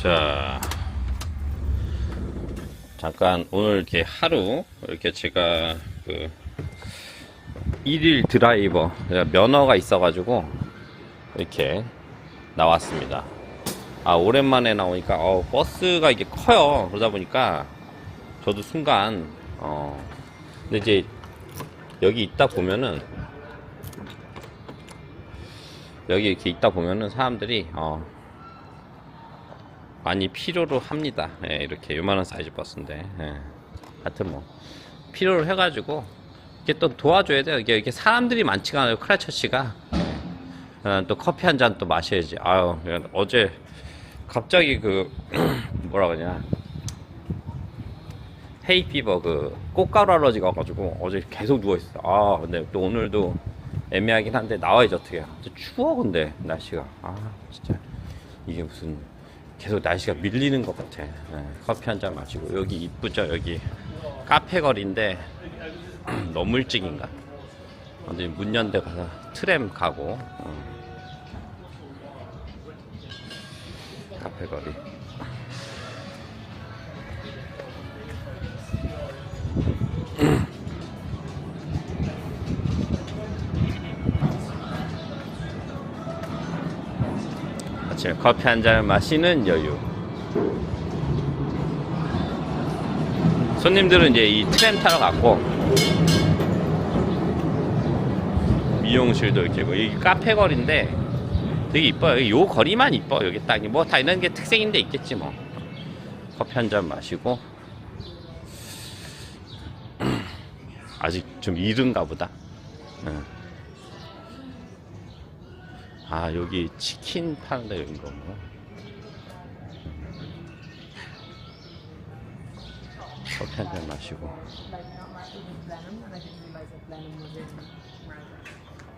자, 잠깐 오늘 이렇게 하루 이렇게 제가 그 일일 드라이버 면허가 있어 가지고 이렇게 나왔습니다. 아 오랜만에 나오니까 어, 버스가 이게 커요. 그러다 보니까 저도 순간 어 근데 이제 여기 있다 보면은 여기 이렇게 있다 보면은 사람들이 어 많이 필요로 합니다. 예, 이렇게 요만한 사이즈 버스인데 예. 하여튼 뭐 필요로 해가지고 이게 또 도와줘야 돼요. 이게 이렇게 사람들이 많지가 않아요. 크라처치가 어, 또 커피 한 잔 또 마셔야지. 아유 어제 갑자기 그 뭐라 그러냐 헤이피버 그 꽃가루 알러지가 와가지고 어제 계속 누워 있어. 아 근데 또 오늘도 애매하긴 한데 나와야지 어떻게? 추워 근데 날씨가 아 진짜 이게 무슨 계속 날씨가 밀리는 것 같아. 예, 커피 한 잔 마시고 여기 이쁘죠 여기 카페 거리인데 너무 일찍인가? 어디 문연대 가서 트램 가고 어. 카페 거리. 아침에 커피 한잔 마시는 여유. 손님들은 이제 이 트램 타러 갔고 미용실도 이렇게 뭐 여기 카페 거리인데 되게 이뻐요. 요 거리만 이뻐. 여기 딱 뭐 다 이런 게 특색인데 있겠지 뭐. 커피 한 잔 마시고 아직 좀 이른가 보다. 응. 아 여기 치킨 파는 데 여긴 거구나? 커피 한잔 마시고.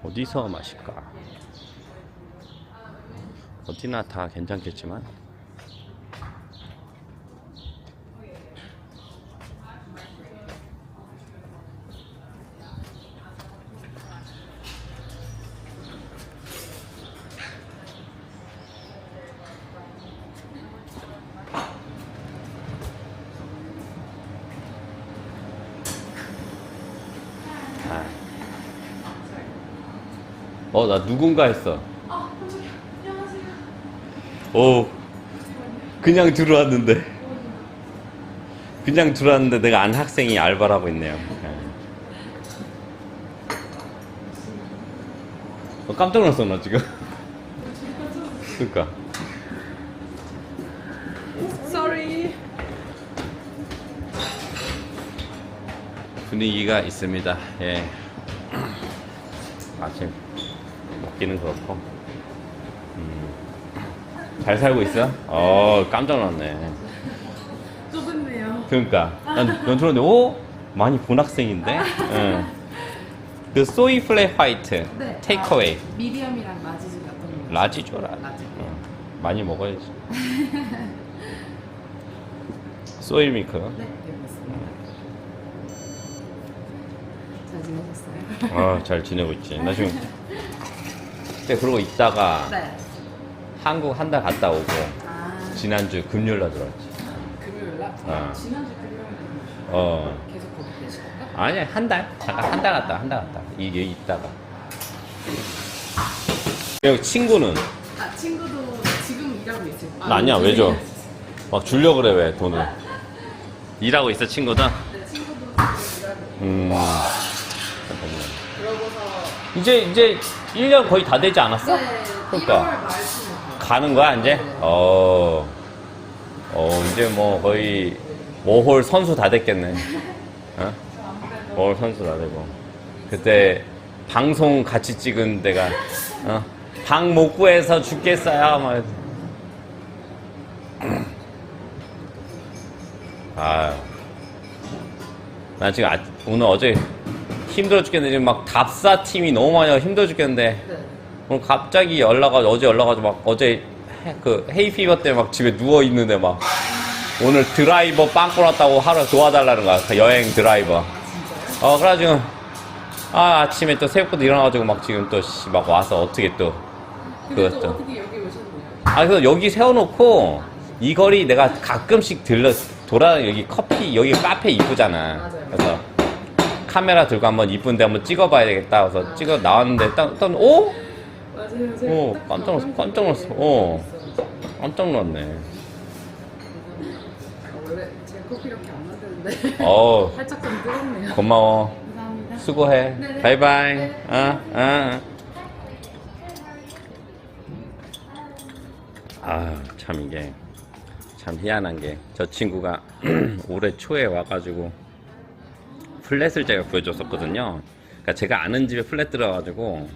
어디서 마실까? 어디나 다 괜찮겠지만 어 나 누군가 했어. 아, 깜짝이야. 안녕하세요. 오 그냥 들어왔는데. 그냥 들어왔는데 내가 안 학생이 알바를 하고 있네요. 어, 깜짝 놀랐어 나 지금. 그니까. Sorry. 분위기가 있습니다. 예. 아침 먹기는 그렇고 음. 잘 살고 있어? 어 깜짝 놀랐네 좁은데요. 그러니까 난, 난 들었는데 오 많이 본 학생인데 응. 그 소이 플레 화이트 네. 테이크어웨이 아, 미디엄이랑 라지 중 어떤 거? 라지 줘라 라지. 응. 많이 먹어야지 소이 밀크 네, 여기 있습니다. 잘 지내셨어요? 아, 잘 지내고 있지 나 지금 그때 그러고 있다가 네. 한국 한 달 갔다 오고 아, 지난주 금요일 날 들어왔지. 금요일 날? 아. 지난주 금요일 어 계속 거기 계신 건가? 아니야 한 달? 잠깐 한 달 갔다 한 달 갔다. 이게 있다가. 그리고 친구는? 아, 친구도 지금 일하고 있어요. 나 아니야, 왜 줘? 네, 막 주려 그래 왜 돈을. 일하고 있어 친구들 네, 친구도 지금 일하고 음 잠깐만 그러고서 이제 이제 1년 거의 다 되지 않았어? 네, 그러니까. 1월 말쯤에 가요. 가는 거야 이제? 어, 어 이제 뭐 거의 워홀 선수 다 됐겠네 어? 워홀 선수 다 되고 그때 방송 같이 찍은 데가 어? 방못 구해서 죽겠어요 막 아유 나 지금 아, 오늘 어제 힘들어 죽겠는데 지금 막 답사 팀이 너무 많이 와서 힘들어 죽겠는데 네. 오늘 갑자기 연락 와서 어제 연락 와서 막 어제 해- 그 헤이피버 때 막 집에 누워 있는데 막 오늘 드라이버 빵꾸 났다고 하루 도와달라는 거야 그 여행 드라이버? 어 그래가지고 아 아침에 또 새벽부터 일어나가지고 막 지금 또 막 와서 어떻게 또 근데 또 그것도 어떻게 여기 오셨네요? 아 그래서 여기 세워놓고 이 거리 내가 가끔씩 들러 돌아 여기 커피 여기 카페 이쁘잖아. 맞아요. 그래서 카메라 들고 한번 이쁜데 한번 찍어봐야 되겠다. 그래서 찍어 나왔는데 딱, 딱 오, 맞아요. 제가 어, 딱 깜짝 놀랐어, 깜짝 놀랐어. 어. 깜짝 놀랐네. 아, 원래 제가 커피 이렇게 안 만드는데 어, 살짝 좀 뜨겁네요. 고마워. 감사합니다. 수고해. 네네. 바이바이. 네. 아, 아. 아, 참 이게 참 희한한 게 저 친구가 올해 초에 와가지고 플랫을 제가 구해줬었거든요. 그러니까 제가 아는 집에 플랫 들어가가지고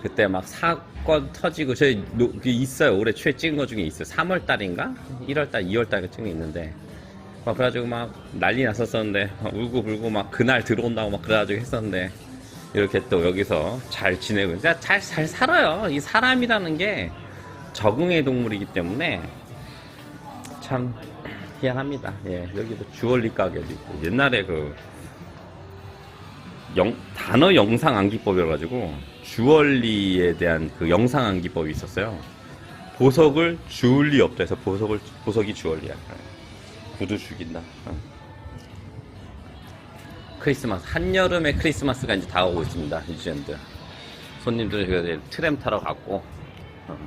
그때 막 사건 터지고 저희 있어요. 올해 초에 찍은 거 중에 있어요. 3월 달인가? 1월 달, 2월 달에 찍은 게 있는데 막 그래가지고 막 난리 났었었는데 막 울고 불고 막 그날 들어온다고 막 그래가지고 했었는데 이렇게 또 여기서 잘 지내고 진짜 잘, 잘 살아요. 이 사람이라는 게 적응의 동물이기 때문에 참 희한합니다. 예, 여기도 주얼리 가게도 있고 옛날에 그 영, 단어 영상 암기법이라가지고 주얼리에 대한 그 영상 암기법이 있었어요. 보석을 주울 리 없다 해서 보석을 보석이 주얼리야. 구두 죽인다. 어. 크리스마스 한여름의 크리스마스가 이제 다가오고 있습니다. 뉴질랜드 손님들 트램 타러 갔고 어.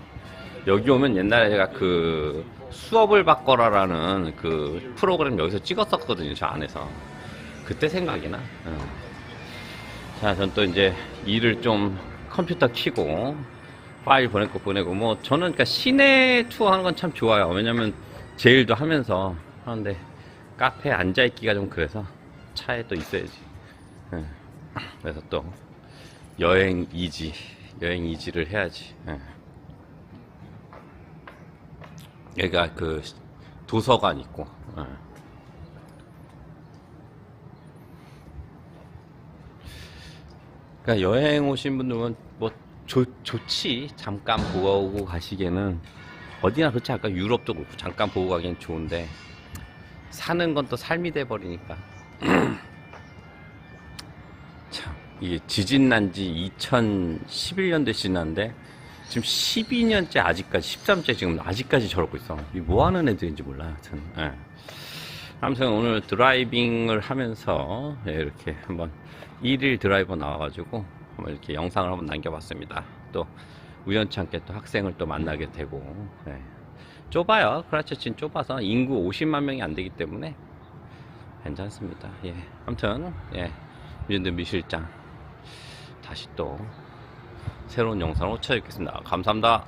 여기 오면 옛날에 제가 그 수업을 바꿔라라는 그 프로그램 여기서 찍었었거든요. 저 안에서 그때 생각이 나. 어. 자, 전 또 이제 일을 좀 컴퓨터 키고 파일 보낼 거 보내고 뭐 저는 그러니까 시내 투어 하는 건 참 좋아요. 왜냐면 제 일도 하면서 하는데 카페에 앉아 있기가 좀 그래서 차에 또 있어야지. 예. 그래서 또 여행 이지, 여행 이지를 해야지. 예. 여기가 그 도서관 있고. 예. 그러니까 여행 오신 분들은 뭐 좋, 좋지. 잠깐 보고 가시기에는 어디나 그렇지 않을까? 유럽도 그렇고 잠깐 보고 가기엔 좋은데 사는 건 또 삶이 돼 버리니까. 참 이게 지진 난 지 2011년도에 지났는데 지금 12년째 아직까지 13째 지금 아직까지 저러고 있어. 이 뭐 하는 애들인지 몰라. 하여튼 예. 아무튼 오늘 드라이빙을 하면서 예, 이렇게 한번 1일 드라이버 나와가지고 한번 이렇게 영상을 한번 남겨봤습니다. 또 우연치 않게 또 학생을 또 만나게 되고 예. 좁아요. 크라치친 좁아서 인구 50만 명이 안 되기 때문에 괜찮습니다. 예, 아무튼 예, 유현드 미실장 다시 또 새로운 영상으로 찾아뵙겠습니다. 감사합니다.